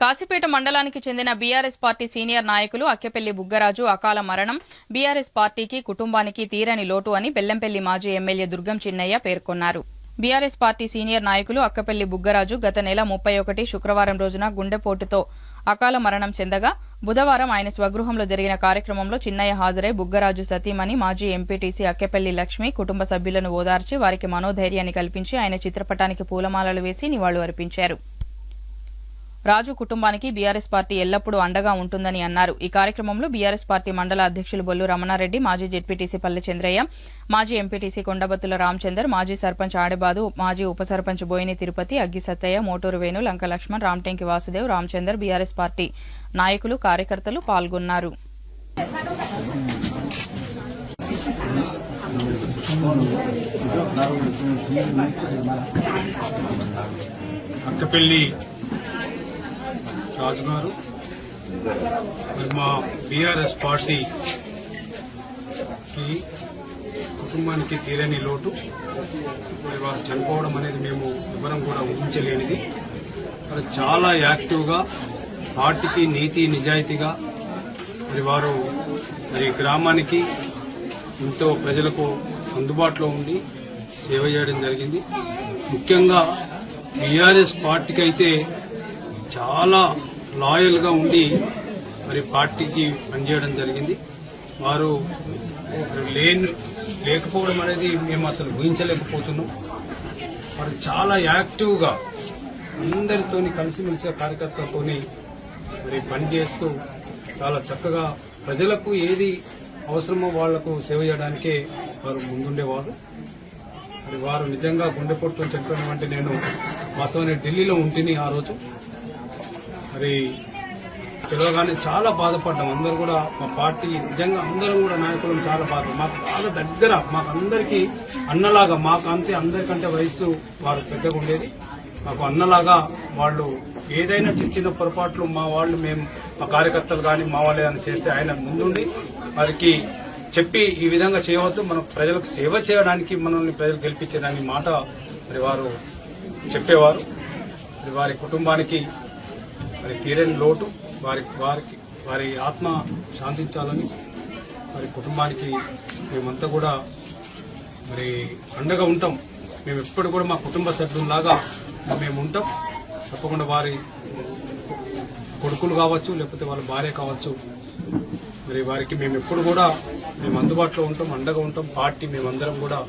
కాశీపేట మండలానికి చెందిన BRS party senior నాయకులు అక్కెపల్లి బుగ్గరాజు అకాల మరణం. బీఆర్ఎస్ పార్టీకి కుటుంబానికి తీరని లోటు అని బెల్లంపల్లి మాజీ ఎమ్మెల్యే దుర్గం చిన్నయ్య పేర్కొన్నారు. బీఆర్ఎస్ పార్టీ సీనియర్ నాయకులు అక్కపల్లి బుగ్గరాజు గత నెల ముప్పై ఒకటి శుక్రవారం రోజున గుండెపోటుతో అకాల మరణం చెందగా బుధవారం ఆయన స్వగృహంలో జరిగిన కార్యక్రమంలో చిన్నయ్య హాజరై బుగ్గరాజు సతీమణి మాజీ ఎంపీటీసీ అక్కెపల్లి లక్ష్మి కుటుంబ సభ్యులను ఓదార్చి వారికి మనోధైర్యాన్ని కల్పించి ఆయన చిత్రపటానికి పూలమాలలు వేసి నివాళులర్పించారు. రాజు కుటుంబానికి బీఆర్ఎస్ పార్టీ ఎల్లప్పుడూ అండగా ఉంటుందని అన్నారు. ఈ కార్యక్రమంలో బీఆర్ఎస్ పార్టీ మండల అధ్యక్షులు బొల్లు రమణారెడ్డి మాజీ జెడ్పీటీసీ పల్లె చంద్రయ్య మాజీ ఎంపీటీసీ కొండబత్తుల రామచందర్ మాజీ సర్పంచ్ ఆడబాదు మాజీ ఉప సర్పంచ్ బోయిని తిరుపతి అగ్గి సత్తయ్య మోటూరు వేణు లంక లక్ష్మణ్ రామటెంకి వాసుదేవ్ రామచందర్ బీఆర్ఎస్ పార్టీ నాయకులు కార్యకర్తలు పాల్గొన్నారు. అక్కపల్లి రాజు గారు మా బీఆర్ఎస్ పార్టీకి కుటుంబానికి తీరని లోటు. మరి వారు చనిపోవడం అనేది మేము వివరం కూడా ఊహించలేనిది. మరి చాలా యాక్టివ్గా పార్టీకి నీతి నిజాయితీగా మరి వారు మరి గ్రామానికి ఎంతో ప్రజలకు అందుబాటులో ఉండి సేవ చేయడం జరిగింది. ముఖ్యంగా బీఆర్ఎస్ పార్టీకి అయితే చాలా లాయల్గా ఉండి మరి పార్టీకి పనిచేయడం జరిగింది. వారు లేని లేకపోవడం అనేది మేము అసలు ఊహించలేకపోతున్నాం. వారు చాలా యాక్టివ్గా అందరితో కలిసిమెలిసి కార్యకర్తలతోని మరి పనిచేస్తూ చాలా చక్కగా ప్రజలకు ఏది అవసరమో వాళ్ళకు సేవ చేయడానికే వారు ముందుండేవారు. మరి వారు నిజంగా గుండెపోటుతో చెప్పడం అంటే నేను వాస్తవాన్ని ఢిల్లీలో ఉంటిని ఆ రోజు. మరి పిలవగానే చాలా బాధపడ్డాం. అందరూ కూడా మా పార్టీ నిజంగా అందరం కూడా నాయకులు చాలా బాధ. మాకు బాగా దగ్గర మాకు అందరికీ అన్నలాగా మాకు అంతే అందరికంటే వయసు వారు పెద్దగా ఉండేది. మాకు అన్నలాగా వాళ్ళు ఏదైనా చిన్న చిన్న పొరపాట్లు మా వాళ్ళు మేము మా కార్యకర్తలు కానీ మా వాళ్ళు ఏదైనా చేస్తే ఆయన ముందుండి వారికి చెప్పి ఈ విధంగా చేయవద్దు. మనం ప్రజలకు సేవ చేయడానికి మనల్ని ప్రజలు గెలిపించడానికి మాట మరి వారు చెప్పేవారు. మరి వారి కుటుంబానికి మరి తీరని లోటు వారి వారికి వారి ఆత్మ శాంతించాలని వారి కుటుంబానికి మేమంతా కూడా మరి అండగా ఉంటాం. మేము ఎప్పుడు కూడా మా కుటుంబ సభ్యుల్లాగా మేము ఉంటాం. తప్పకుండా వారి కొడుకులు కావచ్చు లేకపోతే వాళ్ళ భార్య కావచ్చు మరి వారికి మేము ఎప్పుడు కూడా మేము అందుబాటులో ఉంటాం అండగా ఉంటాం. పార్టీ మేమందరం కూడా